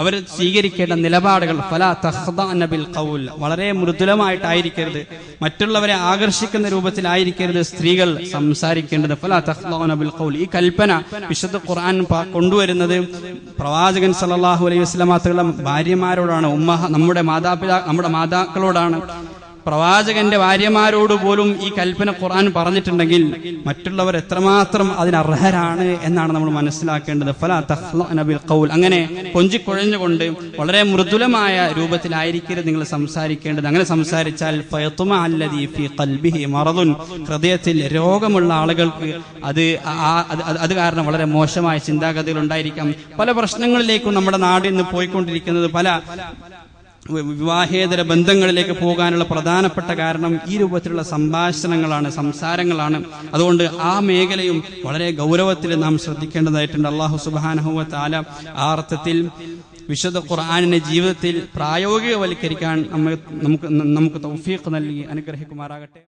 അവർ സ്വീകരിക്കേണ്ട നിലപാടുകൾ ഫല തഹ്ദഅന കൗൽ വളരെ മൃദുലമായിട്ടായിരിക്കരുത്. മറ്റുള്ളവരെ ആകർഷിക്കുന്ന രൂപത്തിലായിരിക്കരുത് സ്ത്രീകൾ സംസാരിക്കേണ്ടത്. ഫല തഹ്ദഅന കൗൽ ഈ കൽപ്പന വിശുദ്ധ ഖുർആൻ കൊണ്ടുവരുന്നത് പ്രവാചകൻ സല്ലല്ലാഹു അലൈഹി വസല്ലമ തങ്ങളുടെ ഭാര്യമാരോടാണ് ഉമ്മ നമ്മുടെ മാതാപിതാ നമ്മുടെ മാതാക്കളോടാണ്. പ്രവാചകന്റെ ഭാര്യമാരോട് പോലും ഈ കൽപ്പന ഖുർആൻ പറഞ്ഞിട്ടുണ്ടെങ്കിൽ മറ്റുള്ളവർ എത്രമാത്രം അതിന് അർഹരാണ് എന്നാണ് നമ്മൾ മനസ്സിലാക്കേണ്ടത്. ഫല നബിൽ കൗൽ അങ്ങനെ കൊഞ്ചിക്കുഴഞ്ഞുകൊണ്ട് വളരെ മൃദുലമായ രൂപത്തിലായിരിക്കരുത് നിങ്ങൾ സംസാരിക്കേണ്ടത്. അങ്ങനെ സംസാരിച്ചാൽ മറദുൻ. ഹൃദയത്തിൽ രോഗമുള്ള ആളുകൾക്ക് അത് അത് കാരണം വളരെ മോശമായ ചിന്താഗതികൾ ഉണ്ടായിരിക്കാം. പല പ്രശ്നങ്ങളിലേക്കും നമ്മുടെ നാട് ഇന്ന് പോയിക്കൊണ്ടിരിക്കുന്നത്. പല വിവാഹേതര ബന്ധങ്ങളിലേക്ക് പോകാനുള്ള പ്രധാനപ്പെട്ട കാരണം ഈ രൂപത്തിലുള്ള സംഭാഷണങ്ങളാണ് സംസാരങ്ങളാണ്. അതുകൊണ്ട് ആ മേഖലയും വളരെ ഗൗരവത്തിൽ നാം ശ്രദ്ധിക്കേണ്ടതായിട്ടുണ്ട്. അള്ളാഹു സുബാനഹുവ ആ അർത്ഥത്തിൽ വിശുദ്ധ ഖുർആാനിനെ ജീവിതത്തിൽ പ്രായോഗികവൽക്കരിക്കാൻ നമുക്ക് നമുക്ക് തൗഫീഖ് നൽകി അനുഗ്രഹിക്കുമാറാകട്ടെ.